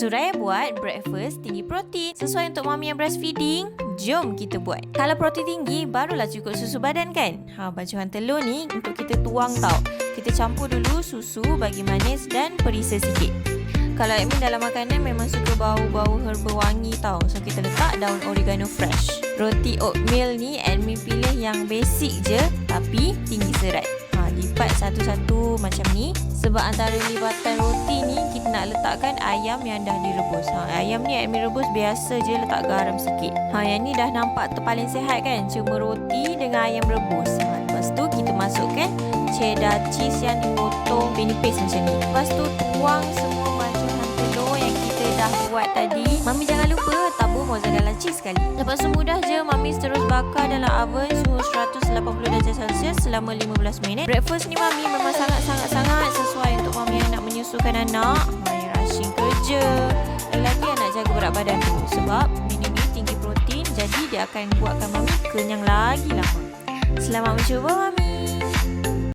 Suraya buat breakfast tinggi protein sesuai untuk mami yang breastfeeding. Jom kita buat. Kalau protein tinggi, barulah cukup susu badan kan? Ha, bajuan telur ni untuk kita tuang tau. Kita campur dulu susu bagi manis dan perisa sikit. Kalau admin dalam makanan memang suka bau-bau herba wangi tau. So kita letak daun oregano fresh. Roti oatmeal ni admin pilih yang basic je tapi tinggi serat. Ha, lipat satu-satu macam ni. Sebab antara lipatan roti ni nak letakkan ayam yang dah direbus. Ha, ayam ni admin rebus biasa je letak garam sikit. Ha, yang ni dah nampak tu paling sihat kan? Cuma roti dengan ayam rebus. Ha, lepas tu kita masukkan cheddar cheese yang dipotong pinipis macam ni. Lepas tu tuang semua bajuan telur yang kita dah buat tadi. Mami jangan lupa tabur mozzarella cheese sekali. Lepas tu mudah je Mami terus bakar dalam oven suhu 180 darjah Celsius selama 15 minit. Breakfast ni Mami memang sangat-sangat-sangat sesuai untuk Mami yang nak menyusukan anak. Akan buatkan Mami kenyang lagi lama. Selamat mencuba Mami.